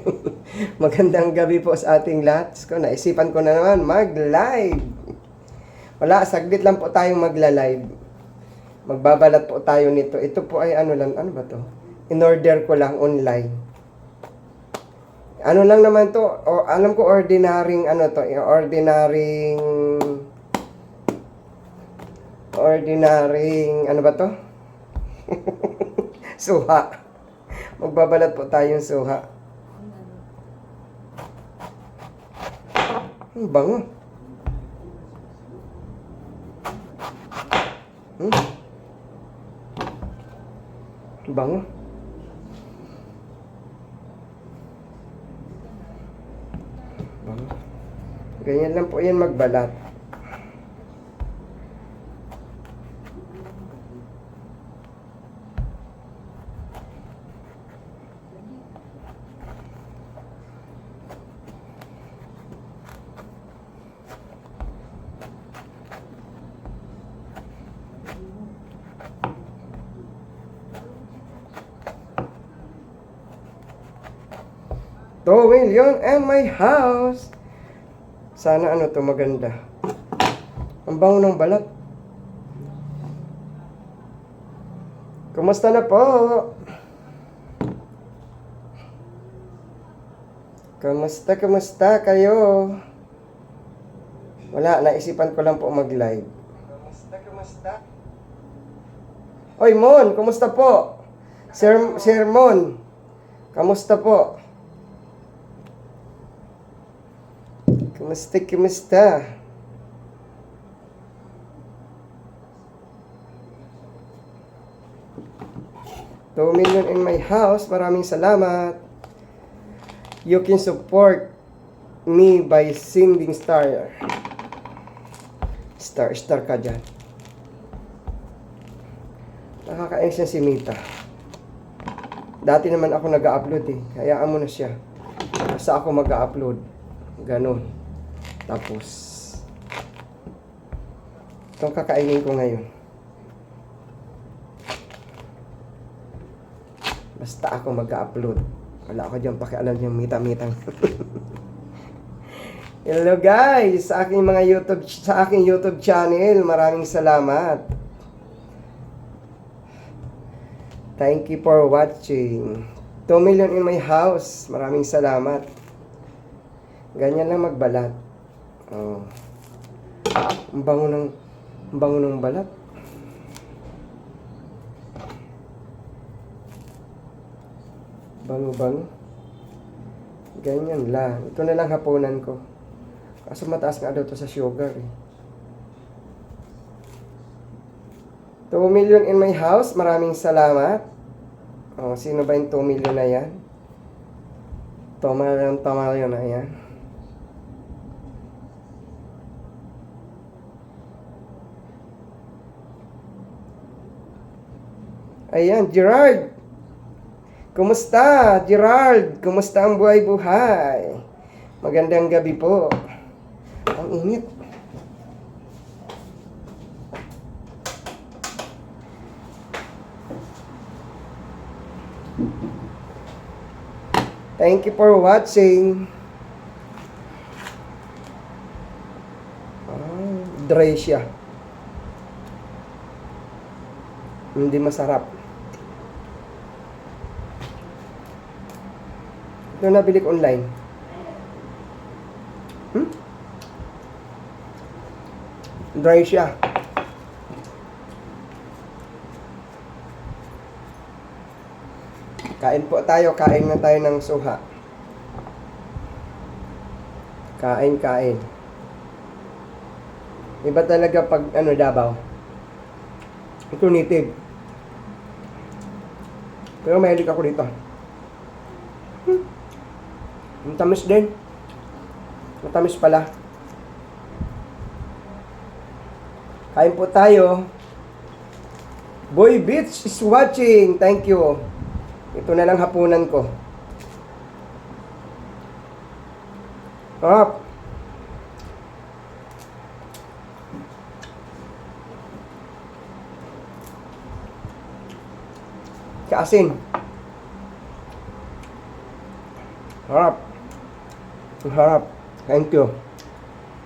Magandang gabi po sa ating lahat. Ko, naisipan ko na naman mag-live. Wala, saglit lang po tayong magla-live. Magbabalat po tayo nito. Ito po ay ano lang, ano ba to? In-order ko lang online. Ano lang naman to, o, alam ko ordinaryong ano to, ordinaryong ordinaryong ano ba to? suha. Magbabalat po tayong suha. Ang bango. Hmm? Ang bango. Bango. Ganyan lang po yan magbalat. Two million and my house. Sana ano to maganda. Ang bango ng balat. Kumusta na po? Kumusta, kumusta kayo? Wala, naisipan ko lang po mag-live. Kumusta, kumusta? Oy, Mon, kumusta po? Sir, Sir Mon, kamusta po? Kumusta, kumusta? Two million in my house. Maraming salamat. You can support me by sending star. Star, star ka dyan. Siya si Mita. Dati naman ako nag-upload eh. Hayaan mo na siya. Basta ako mag-upload. Ganon. Tapos, itong kakainin ko ngayon. Basta ako mag-upload. Wala ako dyan pakialam yung mita-mitang. Hello guys! Sa aking mga YouTube, sa aking YouTube channel, maraming salamat. Thank you for watching. 2 million in my house. Maraming salamat. Ganyan lang magbalat. Oh. Ang bango ng ang bango ng balat. Bango-bango. Ganyan lang. Ito na lang hapunan ko. Kaso mataas nga daw to sa sugar eh. 2 million in my house. Maraming salamat. Oh, sino ba yung 2 million na yan? Toma lang, tama yun na yan. Ayan, Gerard. Kumusta, Gerard? Kumusta ang buhay-buhay? Magandang gabi po. Ang init. Thank you for watching. Ah, dry siya. Hindi masarap. Ito nabili ko online. Hmm? Dry siya. Kain po tayo, kain na tayo ng suha. Kain, kain. Iba talaga pag ano Davao. Ito native. Pero mahilig ako dito. Hmm. Ang tamis din. Matamis pala. Kain po tayo. Boy Beach is watching. Thank you. Ito na lang hapunan ko. Up. Kaasin. Harap. Ang harap. Thank you.